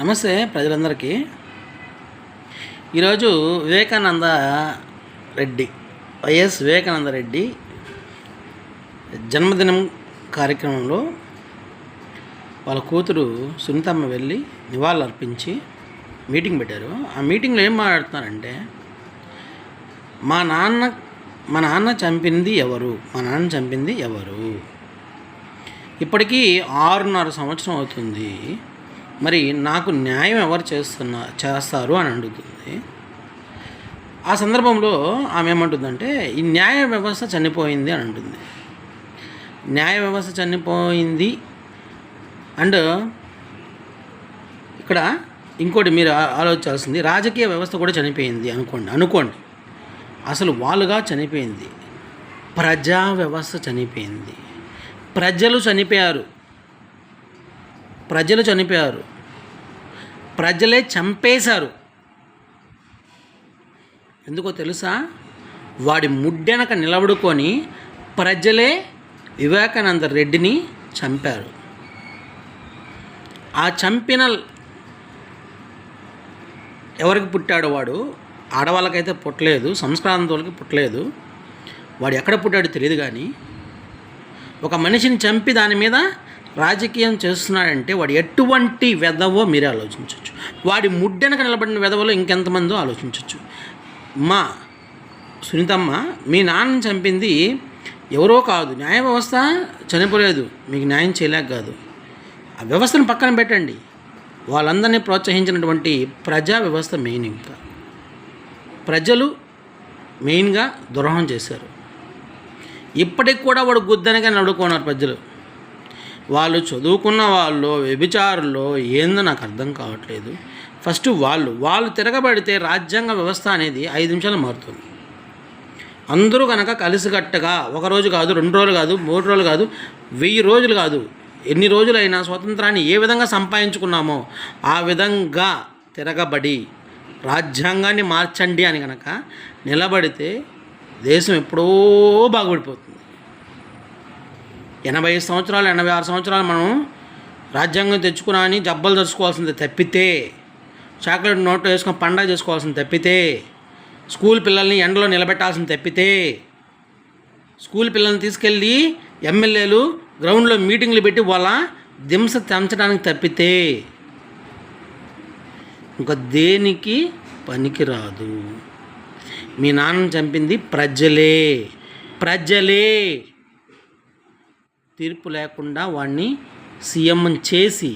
నమస్తే ప్రజలందరికీ. ఈరోజు వివేకానంద రెడ్డి వైఎస్ వివేకానంద రెడ్డి జన్మదినం కార్యక్రమంలో వాళ్ళ కూతురు సునీతమ్మ వెళ్ళి నివాళులు అర్పించి మీటింగ్ పెట్టారు. ఆ మీటింగ్లో ఏం మాట్లాడుతున్నారంటే మా నాన్న మా నాన్న చంపింది ఎవరు? మా నాన్న చంపింది ఎవరు? ఇప్పటికీ ఆరున్నర సంవత్సరం అవుతుంది. మరి నాకు న్యాయం ఎవరు చేస్తున్నా చేస్తారు అని అడుగుతుంది. ఆ సందర్భంలో ఆమె ఏమంటుందంటే ఈ న్యాయ వ్యవస్థ చనిపోయింది అని అంటుంది. న్యాయ వ్యవస్థ చనిపోయింది. అండ్ ఇక్కడ ఇంకోటి మీరు ఆలోచించాల్సింది రాజకీయ వ్యవస్థ కూడా చనిపోయింది అనుకోండి అనుకోండి. అసలు వాళ్ళుగా చనిపోయింది. ప్రజా వ్యవస్థ చనిపోయింది. ప్రజలు చనిపోయారు. ప్రజలు చనిపోయారు. ప్రజలే చంపేశారు. ఎందుకో తెలుసా? వాడి ముడ్డెనక నిలబడుకొని ప్రజలే వివేకానంద రెడ్డిని చంపారు. ఆ చంపిన ఎవరికి పుట్టాడు వాడు? ఆడవాళ్ళకైతే పుట్టలేదు సంస్కారంతోళ్ళకి పుట్టలేదు. వాడు ఎక్కడ పుట్టాడో తెలియదు కానీ ఒక మనిషిని చంపి దాని మీద రాజకీయం చేస్తున్నాడంటే వాడు ఎటువంటి వెధవో మీరే ఆలోచించవచ్చు వాడి ముడ్డెనక నిలబడిన వెధవలో ఇంకెంతమందో ఆలోచించవచ్చు మా సునీతమ్మ మీ నాన్నని చంపింది ఎవరో కాదు. న్యాయ వ్యవస్థ చనిపోలేదు. మీకు న్యాయం చేయలేక కాదు. ఆ వ్యవస్థను పక్కన పెట్టండి. వాళ్ళందరినీ ప్రోత్సహించినటువంటి ప్రజా వ్యవస్థ మెయిన్ ఇంకా. ప్రజలు మెయిన్గా దురోహం చేశారు. ఇప్పటికి కూడా వాడు గుద్దనగా నడుకున్నారు ప్రజలు. వాళ్ళు చదువుకున్న వాళ్ళు వ్యభిచారుల్లో ఏందో నాకు అర్థం కావట్లేదు. ఫస్ట్ వాళ్ళు వాళ్ళు తిరగబడితే రాజ్యాంగ వ్యవస్థ అనేది ఐదు నిమిషాలు మారుతుంది. అందరూ కనుక కలిసికట్టగా ఒక రోజు కాదు రెండు రోజులు కాదు మూడు రోజులు కాదు వెయ్యి రోజులు కాదు ఎన్ని రోజులైనా స్వతంత్రాన్ని ఏ విధంగా సంపాదించుకున్నామో ఆ విధంగా తిరగబడి రాజ్యాంగాన్ని మార్చండి అని కనుక నిలబడితే దేశం ఎప్పుడో బాగుపడిపోతుంది. ఎనభై సంవత్సరాలు ఎనభై ఆరు సంవత్సరాలు మనం రాజ్యాంగం తెచ్చుకున్నా అని జబ్బలు తెచ్చుకోవాల్సింది తప్పితే చాక్లెట్ నోట్ వేసుకొని పండగ చేసుకోవాల్సింది తప్పితే స్కూల్ పిల్లల్ని ఎండలో నిలబెట్టాల్సింది తప్పితే స్కూల్ పిల్లల్ని తీసుకెళ్ళి ఎమ్మెల్యేలు గ్రౌండ్లో మీటింగ్లు పెట్టి వాళ్ళ దింస తెంచడానికి తప్పితే ఇంకా దేనికి పనికిరాదు. మీ నాన్నని చంపింది ప్రజలే ప్రజలే. తీర్పు లేకుండా వాడిని సీఎం చేసి